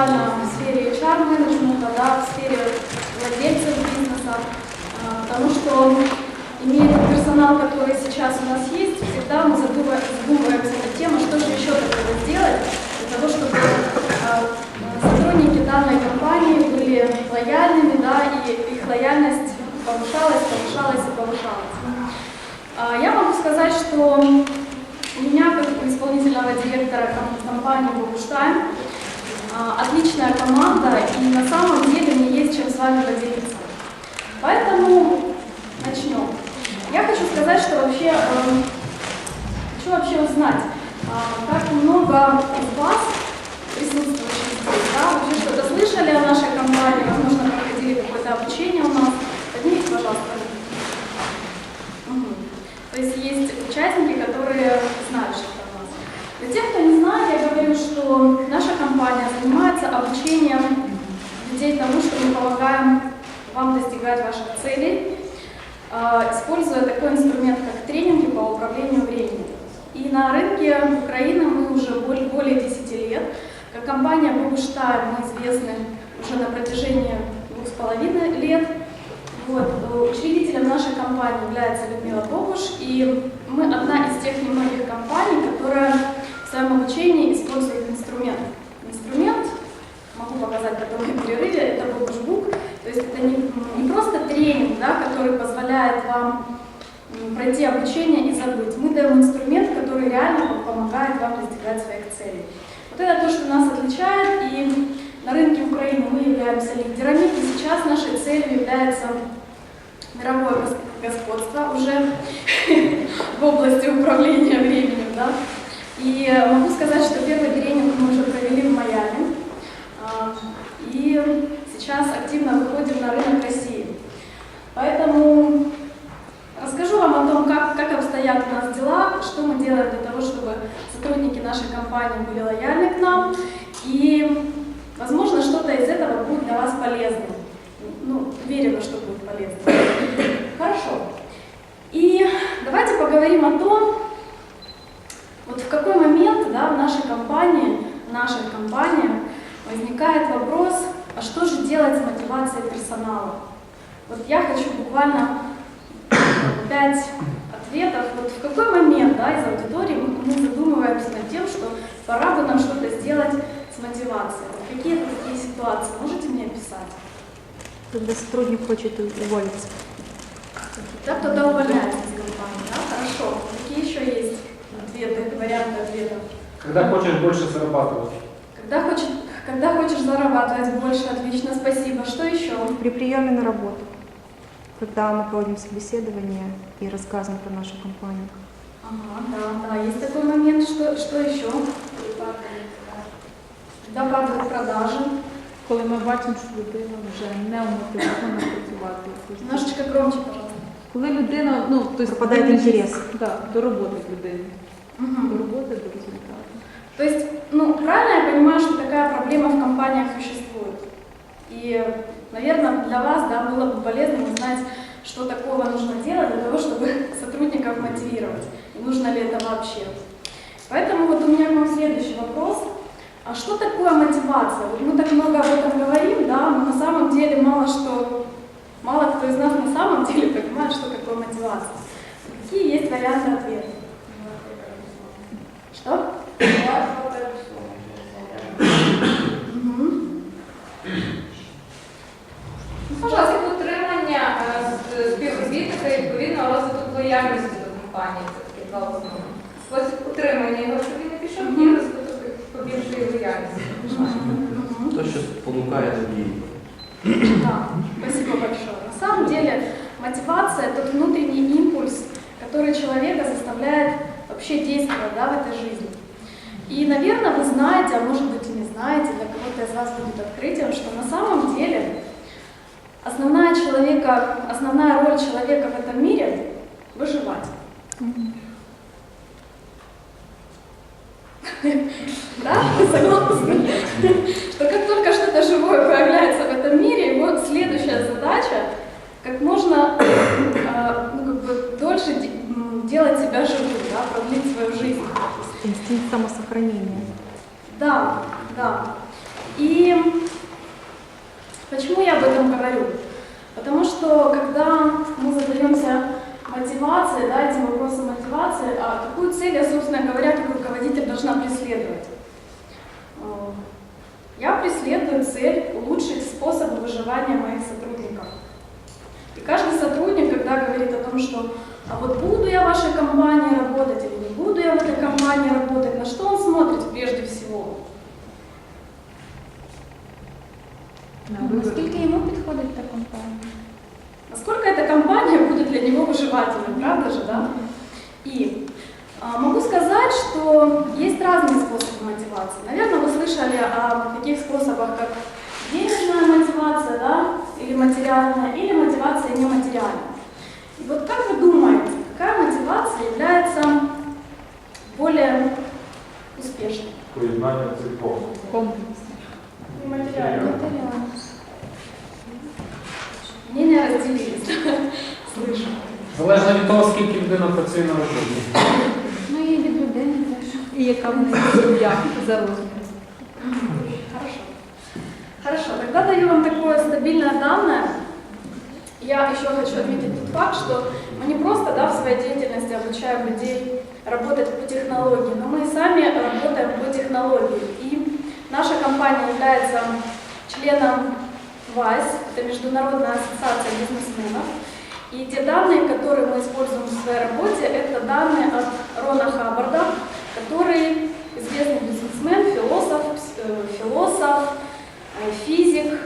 очень актуальна в сфере HR-менеджмента, да, в сфере владельцев бизнеса, а, потому что имея персонал, который сейчас у нас есть, всегда мы задумываем- задумываемся над тем, а что же еще такого сделать для того, чтобы а, сотрудники данной компании были лояльными, да, и их лояльность повышалась, повышалась и повышалась. Я могу сказать, что у меня, как у исполнительного директора ком- компании «Богуштайм», отличная команда, и на самом деле мне есть чем с вами поделиться. Поэтому начнем. Я хочу сказать, что вообще, эм, хочу вообще узнать, а, как много из вас, присутствующих здесь, да, вообще что-то слышали о нашей компании, возможно, проходили какое-то обучение у нас. Поднимите, пожалуйста. Мгм. То есть есть участники, которые знают что-то о нас. Для тех, кто не знает, я говорю, что компания занимается обучением людей тому, что мы помогаем вам достигать ваших целей, а, используя такой инструмент, как тренинги по управлению временем. И на рынке Украины мы уже более, более 10 лет. Как компания Богуштайм мы известны уже на протяжении двух с половиной лет. Вот. э, Учредителем нашей компании является Людмила Богуш, и мы одна из тех немногих компаний, которая в своем обучении использует. Инструмент, могу показать потом в перерыве, это Богушбук, то есть это не, не просто тренинг, да, который позволяет вам пройти обучение и забыть. Мы даем инструмент, который реально помогает вам достигать своих целей. Вот это то, что нас отличает, и на рынке Украины мы являемся лидерами, и сейчас нашей целью является мировое гос- господство уже в области управления временем. Да? И могу сказать, что первый тренинг мы уже провели в Майами, а, и сейчас активно выходим на рынок России. Поэтому расскажу вам о том, как, как обстоят у нас дела, что мы делаем для того, чтобы сотрудники нашей компании были лояльны к нам, и, возможно, что-то из этого будет для вас полезным. Ну, уверена, что будет полезно. Хорошо. И давайте поговорим о том, вот в какой момент да, в нашей компании, в нашей компании возникает вопрос, а что же делать с мотивацией персонала? Вот я хочу буквально пять ответов. Вот в какой момент да, из аудитории мы, мы задумываемся над тем, что пора бы нам что-то сделать с мотивацией? Вот какие это такие ситуации? Можете мне описать? Когда сотрудник хочет уволиться. Да, кто-то увольняется из компании, да? Хорошо. Какие еще есть ответы, варианты ответов? Когда хочешь больше зарабатывать. Когда хочешь, когда хочешь зарабатывать больше, отлично, спасибо. Что еще? При приеме на работу, когда мы проводим собеседование и рассказываем про нашу компанию. Ага, да, да, есть такой момент. Что, что еще? Когда падают продажи. Коли ми бачимо, що людина вже не мотивована працювати. Немножечко громче, пожалуйста. Коли людина, ну, тобто, Пропадає дивлячись, інтерес. Да, до роботи людини. До Мгм. роботи, до результату. То есть, ну, правильно я понимаю, что такая проблема в компаниях существует? И, наверное, для вас да, было бы полезно узнать, что такого нужно делать для того, чтобы сотрудников мотивировать. И нужно ли это вообще. Поэтому вот у меня к вам следующий вопрос. А что такое мотивация? Вот мы так много об этом говорим, да, но на самом деле мало что, мало кто из нас на самом деле понимает, что такое мотивация. Какие есть варианты ответа? Что? лояльності до компанії. Це такі два основні. Спосіб утримання його, щоб він не пішов, і розвиток побільшої лояльності. Мгм. То, що спонукає до дії. Да, спасибо большое. На самом деле мотивация – это внутренний импульс, который человека заставляет вообще действовать да, в этой жизни. И, наверное, вы знаете, а может быть и не знаете, для кого-то из вас будет открытием, что на самом деле основная, человека, основная роль человека в этом мире – выживать. Да? Согласны? Что как только что-то живое появляется в этом мире, его следующая задача как можно э, ну, как бы дольше делать себя живым, да, продлить свою жизнь. Инстинкт самосохранения. Да, да. И почему я об этом говорю? Потому что когда мы задаемся мотивацией, да, этим вопросом мотивации, а какую цель я, собственно говоря, как руководитель должна преследовать? Э, Я преследую цель улучшить способы выживания моих сотрудников. И каждый сотрудник, когда говорит о том, что а вот буду я в вашей компании работать или не буду я в этой компании работать, на что он смотрит прежде всего? На вибір. Наскільки йому підходить та компанія? Насколько эта компания будет для него выживательной, правда же, да? И а, могу сказать, что есть разные способы мотивации. Наверное, вы слышали о таких способах, как денежная мотивация, да, или материальная, или мотивация нематериальная. И вот как вы думаете, какая мотивация является более успешной? Поєднання церков. Комплексно. Нематериальная. Залежно від того, скільки людина працює на роботі. Ну і від людини теж. І яка в неї сім'я за розміром. Хорошо. Хорошо, тогда даю вам такое стабильное данное. Я еще хочу отметить тот факт, что мы не просто да, в своей деятельности обучаем людей работать по технологии, но мы и сами работаем по технологии. И наша компания является членом ВАЙС, это Международная ассоциация бизнесменов. И те данные, которые мы используем в своей работе, это данные от Рона Хаббарда, который известный бизнесмен, философ, э, философ, э, физик.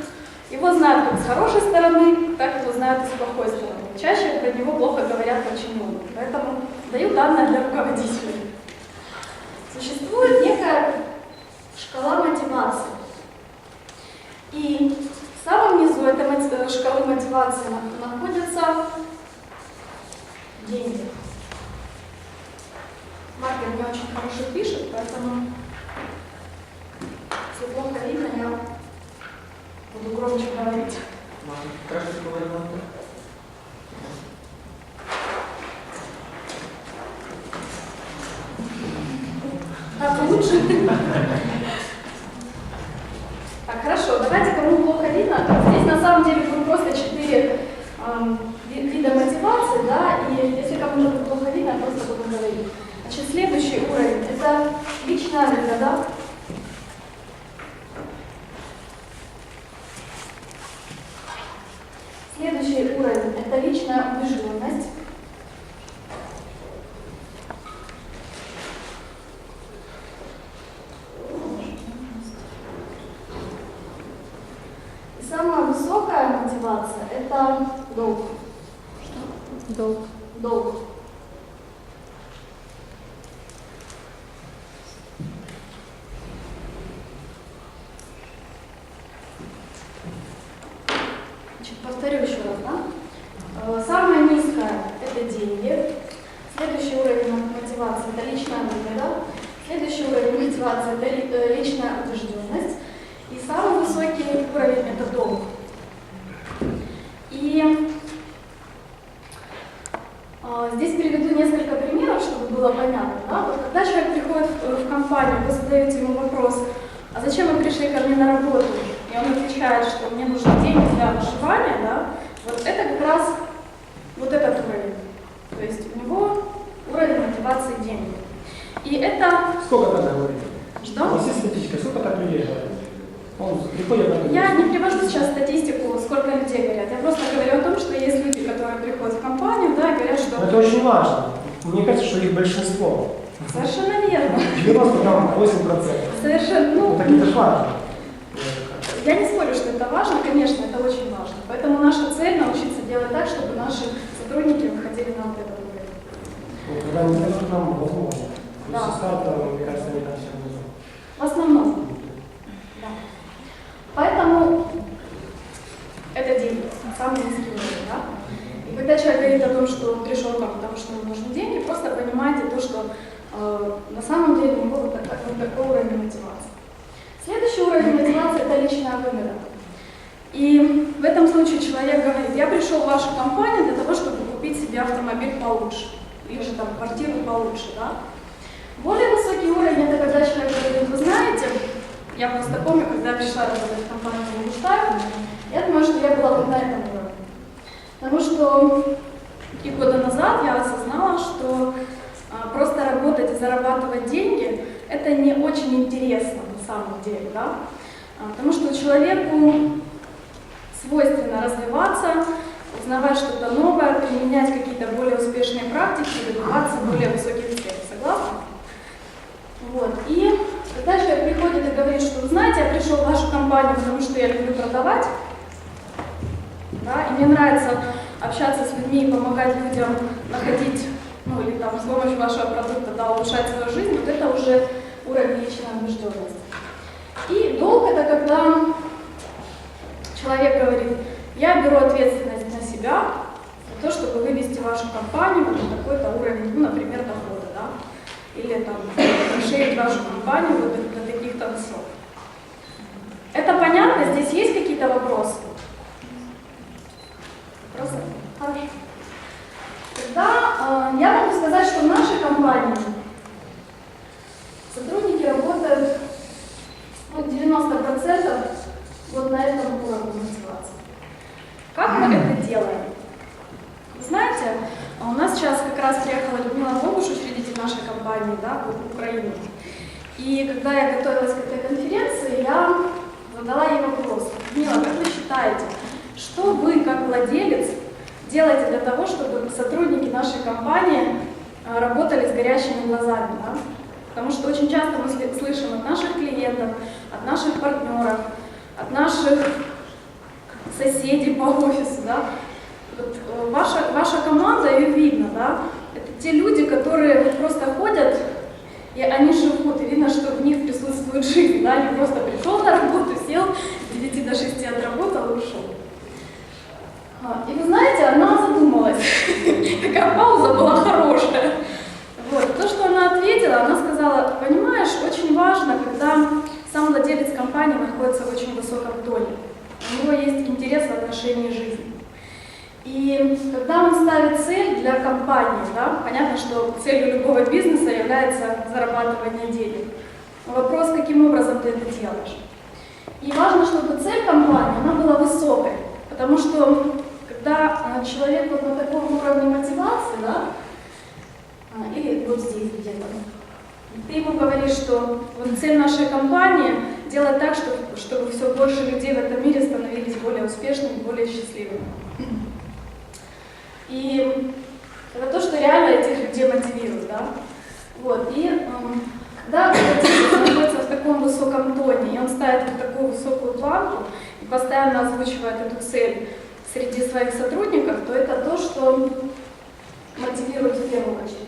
Его знают как с хорошей стороны, так его знают и с плохой стороны. Чаще про него плохо говорят почему. Поэтому даю данные для руководителей. Существует некая шкала мотивации. И в самом низу этой э, шкалы мотивации находятся деньги. Маркер не очень хорошо пишет, поэтому если плохо видно, я буду громче говорить. Так лучше? Так, хорошо, давайте, кому плохо видно, здесь на самом деле будет просто четыре ам, ви- вида мотивации, да, и если кому-то будет плохо видно, я просто буду говорить. Значит, следующий уровень – это личная выгода. Следующий уровень – это личная убежденность. И самая высокая мотивация – это долг. Долг. Долг. Значит, повторю еще раз, да? Э, Самая низкая – это деньги. Следующий уровень мо- мотивации – это личная выгода. Следующий уровень мотивации – это э, личная убежденность. И самый высокий уровень – это долг. И а, Здесь приведу несколько примеров, чтобы было понятно. Да? Вот когда человек приходит в компанию, вы задаете ему вопрос, а зачем вы пришли ко мне на работу? И он отвечает, что мне нужны деньги для выживания, да? вот это как раз вот этот уровень. То есть у него уровень мотивации деньги. И это... Сколько тогда говорит? У Что? вас есть статистика, сколько так людей говорит? Он приходит на Я не привожу сейчас статистику, сколько людей говорят. Я просто говорю о том, что есть люди, которые приходят в компанию, да, и говорят, что Это очень важно. Мне кажется, что их большинство. совершенно верно. 98%. Совершенно, ну, Ну, так это же важно. Я не спорю, что это важно, конечно, это очень важно. Поэтому наша цель научиться делать так, чтобы наши сотрудники выходили на вот этот уровень. Когда не нам возможно. Да. Мне кажется, они так. В основном. Да. Поэтому это деньги, самый низкий уровень. Да? И когда человек говорит о том, что он пришел там, потому что ему нужны деньги, просто понимайте то, что э, на самом деле у него вот, так- вот такой личная выгода. И в этом случае человек говорит, я пришел в вашу компанию для того, чтобы купить себе автомобиль получше, или же там квартиру получше, да. Более высокий уровень это когда человек говорит, вы знаете, я просто помню, когда я пришла работать в компанию Муштайм, я думаю, что я была на этом уровне. Потому что три года назад я осознала, что а, просто работать и зарабатывать деньги – это не очень интересно на самом деле, да? А, Потому что человеку свойственно развиваться, узнавать что-то новое, применять какие-то более успешные практики, добиваться более высоких целей. Согласны? Вот. И когда человек приходит и говорит, что, вы знаете, я пришел в вашу компанию, потому что я люблю продавать, да, и мне нравится общаться с людьми и помогать людям находить, ну или там с помощью вашего продукта, да, улучшать свою жизнь, вот это уже уровень личной убежденности. И долг это когда человек говорит, я беру ответственность на себя за то, чтобы вывести вашу компанию на такой-то уровень, ну, например, дохода, да, или там расширить вашу компанию вот до, таких-то высот. Это понятно? Здесь есть какие-то? Вопросы? Хорошо. Тогда э, я могу сказать, что в нашей компании сотрудники работают ну, 90% вот на этом уровне мотивации. Как мы это делаем? Вы знаете, а у нас сейчас как раз приехала Людмила Богуш, учредитель нашей компании, да, в Украину. И когда я готовилась к этой конференции, я задала ей вопрос. Людмила, как вы считаете, что вы, как владелец, делаете для того, чтобы сотрудники нашей компании а, работали с горящими глазами? Да? Потому что очень часто мы сли- слышим от наших клиентов, от наших партнеров, от наших соседей по офису, да, вот, э, ваша, ваша команда, ее видно, да, это те люди, которые вот просто ходят, и они живут, и видно, что в них присутствует жизнь, да, не просто пришел на работу, сел, с 9 до 6 отработал и ушел. А, И вы знаете, она задумалась, такая пауза была хорошая. Вот. То, что она ответила, она сказала, понимаешь, очень важно, когда сам владелец компании находится в очень высоком тоне. У него есть интерес в отношении жизни. И когда он ставит цель для компании, да, понятно, что целью любого бизнеса является зарабатывание денег. Вопрос, каким образом ты это делаешь. И важно, чтобы цель компании она была высокой, потому что когда э, человек вот на таком уровне мотивации, да, а, или вот здесь где-то. Ты ему говоришь, что вот цель нашей компании делать так, чтобы, чтобы все больше людей в этом мире становились более успешными, более счастливыми. И это то, что реально этих людей мотивирует, да? Вот, и эм, когда владелец находится в таком высоком тоне, и он ставит вот такую высокую планку и постоянно озвучивает эту цель среди своих сотрудников, то это то, что мотивирует в первую очередь.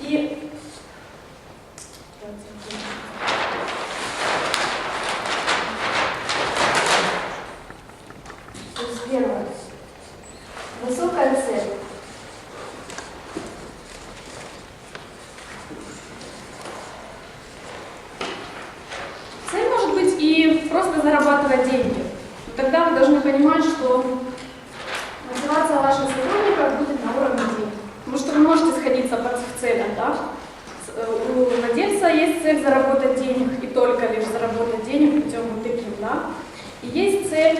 И То есть первое. Высокая цель. Цель может быть и просто зарабатывать деньги. Но тогда вы должны понимать, что мотивация ваших сотрудников будет на уровне денег. Потому что вы можете сходиться по в целях, да? С- э, У владельца есть цель заработать денег и только лишь заработать денег путем вот таким, да? И есть цель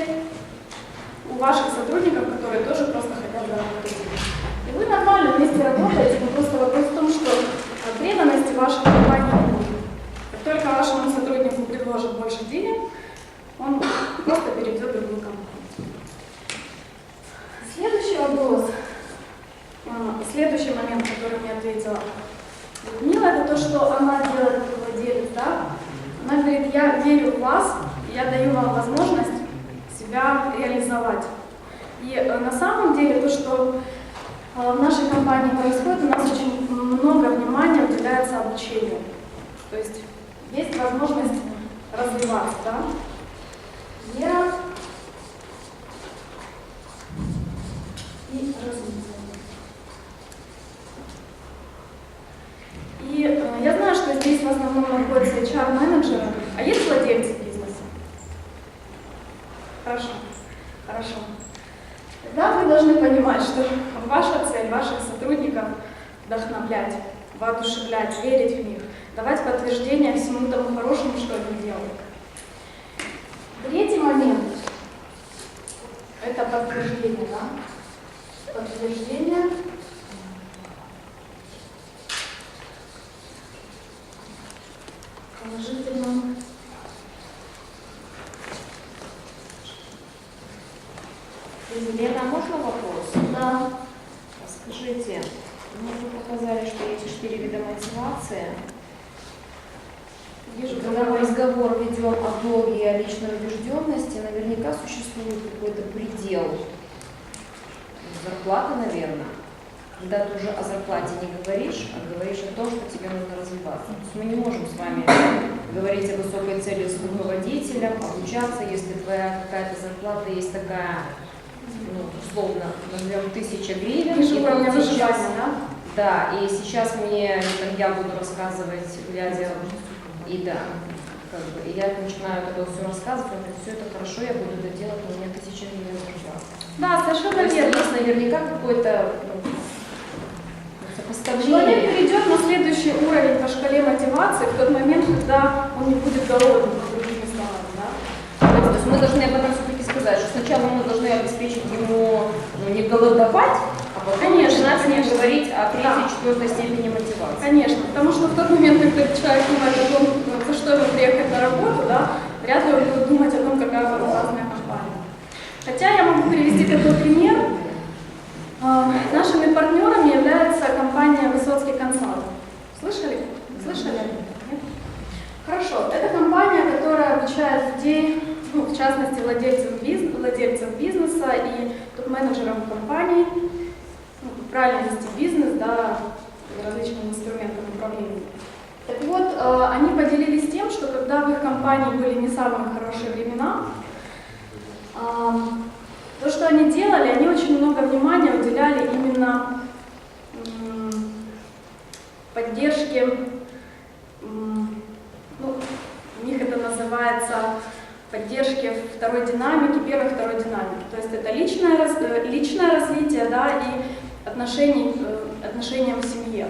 у ваших сотрудников, которые тоже просто хотят заработать. И вы нормально вместе работаете, но просто вопрос в том, что э, преданности вашей компании не будет. Как только вашему сотруднику предложат больше денег, он просто перейдет в другую компанию. Следующий вопрос. А, Следующий момент, который мне ответила Людмила, это то, что она делает как владелец, да? Она говорит, я верю в вас, я даю вам возможность себя реализовать. И э, на самом деле то, что э, в нашей компании происходит, у нас очень много внимания уделяется обучению. То есть есть возможность развиваться, да? Вера и развитие. И э, я знаю, что здесь в основном находятся HR-менеджеры, а есть владельцы бизнеса? Хорошо, хорошо. Понимать, что ваша цель, ваших сотрудников вдохновлять, воодушевлять, верить в них, давать подтверждение всему тому хорошему, что они делают. Третий момент – это подтверждение, да? Подтверждение положительным Елена, а можно вопрос? да, Скажите, ну, вы показали, что есть четыре мотивации. вижу, Когда мы разговор ведем о долге и о личной убежденности, наверняка существует какой-то предел зарплаты, наверное. Когда ты уже о зарплате не говоришь, а говоришь о том, что тебе нужно развиваться. То есть мы не можем с вами говорить о высокой цели с руководителем, обучаться, если твоя какая-то зарплата есть такая, ну, условно, назовем тысяча гривен. И уровня вот сейчас- да? Да, и сейчас мне, там, я буду рассказывать, глядя, и да, как бы, и я начинаю это все рассказывать, говорю, все это хорошо, я буду это делать, но у меня тысяча гривен зарплата. Да, совершенно есть верно. есть наверняка какое-то ну, Человек сопоставление. перейдет на следующий уровень по шкале мотивации в тот момент, когда он не будет голодным, другими словами, да? То есть мы должны об этом все-таки сказать, что сначала мы должны обеспечить ему ну, не голодовать, Конечно, конечно. говорить о третьей, Да. четвертой степени мотивации. Конечно, потому что в тот момент, когда человек думает о том, за что ему приехать на работу, да, вряд ли он будет думать о том, какая классная компания. Хотя я могу привести такой пример. А, Нашими партнерами является компания Высоцкий консалт. Слышали? Слышали? Нет? Хорошо. Это компания, которая обучает людей, ну, в частности, владельцев, биз- владельцев бизнеса и топ-менеджеров компаний, ну, правильно вести бизнес, да, различным инструментам управления. Так вот, э, они поделились тем, что когда в их компании были не самые хорошие времена, а, то, что они делали, они очень много внимания уделяли именно м, поддержке, м, ну, у них это называется поддержке второй динамики, первой второй динамики. То есть это личное, э, личное развитие, да, и отношений, э, отношениям в семье.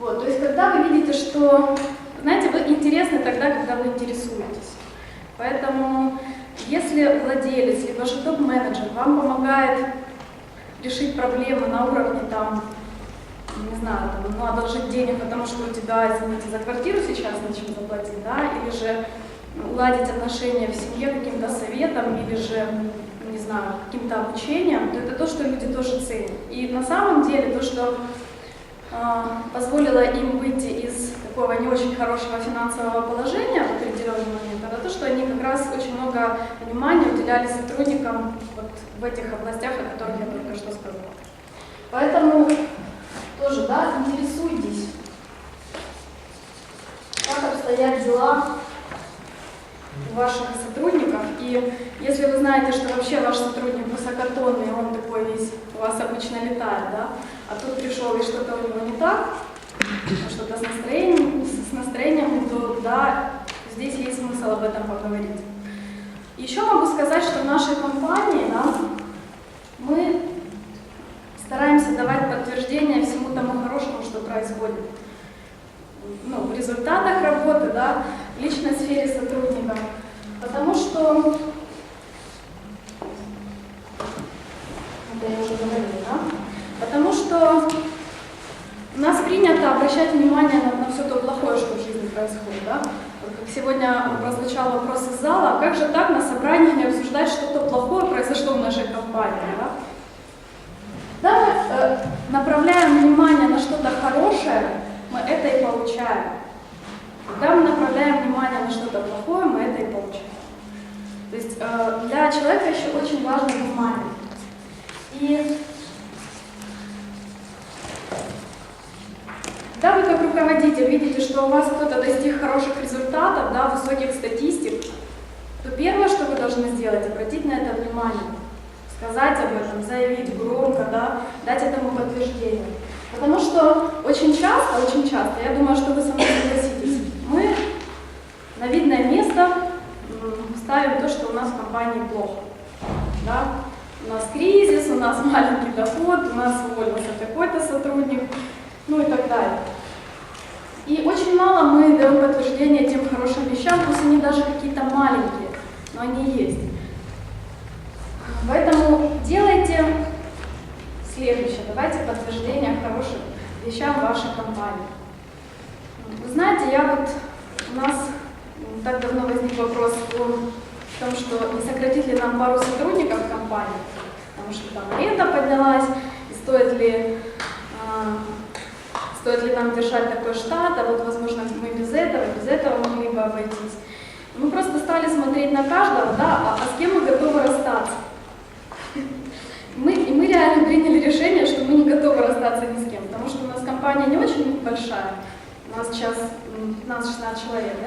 Вот, то есть когда вы видите, что, знаете, вы интересны тогда, когда вы интересуетесь. Поэтому если владелец, либо же топ-менеджер вам помогает решить проблемы на уровне там, не знаю, там, ну, одолжить денег, потому что у тебя, извините, за квартиру сейчас нечем заплатить, да, или же уладить отношения в семье каким-то советом, или же, не знаю, каким-то обучением, то это то, что люди тоже ценят. И на самом деле то, что а, позволило им выйти из такого не очень хорошего финансового положения в определенный момент, это то, что они как раз очень много внимания уделяли сотрудникам вот в этих областях, о которых я только что сказала. Поэтому тоже, да, интересуйтесь, как обстоят дела ваших сотрудников. И если вы знаете, что вообще ваш сотрудник высокотонный, он такой весь у вас обычно летает, да, а тут пришел и что-то у него не так, что-то с настроением, с настроением, то да, здесь есть смысл об этом поговорить. Еще могу сказать, что в нашей компании да, мы стараемся давать подтверждение всему тому хорошему, что происходит. Ну, в результатах работы, да, в личной сфере сотрудника. Что, это я уже говорила, да? Потому что нас принято обращать внимание на, на все то плохое, что в жизни происходит, да? Как сегодня прозвучал вопрос из зала, как же так на собрании не обсуждать, что-то плохое произошло в нашей компании, да? Когда мы э, направляем внимание на что-то хорошее, мы это и получаем. Когда мы направляем внимание на что-то плохое, мы это и получаем. То есть э, для человека еще очень важно внимание. И когда вы как руководитель видите, что у вас кто-то достиг хороших результатов, да, высоких статистик, то первое, что вы должны сделать, обратить на это внимание, сказать об этом, заявить громко, да, дать этому подтверждение. Потому что очень часто, очень часто, я думаю, что вы со мной согласитесь, мы на видное ставим то, что у нас в компании плохо. Да? у нас кризис, у нас маленький доход, у нас уволился такой-то сотрудник, ну и так далее. И очень мало мы даем подтверждение тем хорошим вещам, пусть они даже какие-то маленькие, но они есть. Поэтому делайте следующее. Давайте подтверждение хорошим вещам вашей компании. Вы знаете, я вот у нас так давно возник вопрос о том, что не сократить ли нам пару сотрудников в компании, потому что там аренда поднялась, и стоит ли, а, стоит ли нам держать такой штат, а вот, возможно, мы без этого, без этого могли бы обойтись. Мы просто стали смотреть на каждого, да, а, а с кем мы готовы расстаться. Мы, и мы реально приняли решение, что мы не готовы расстаться ни с кем, потому что у нас компания не очень большая, у нас сейчас м, 15-16 человек, да?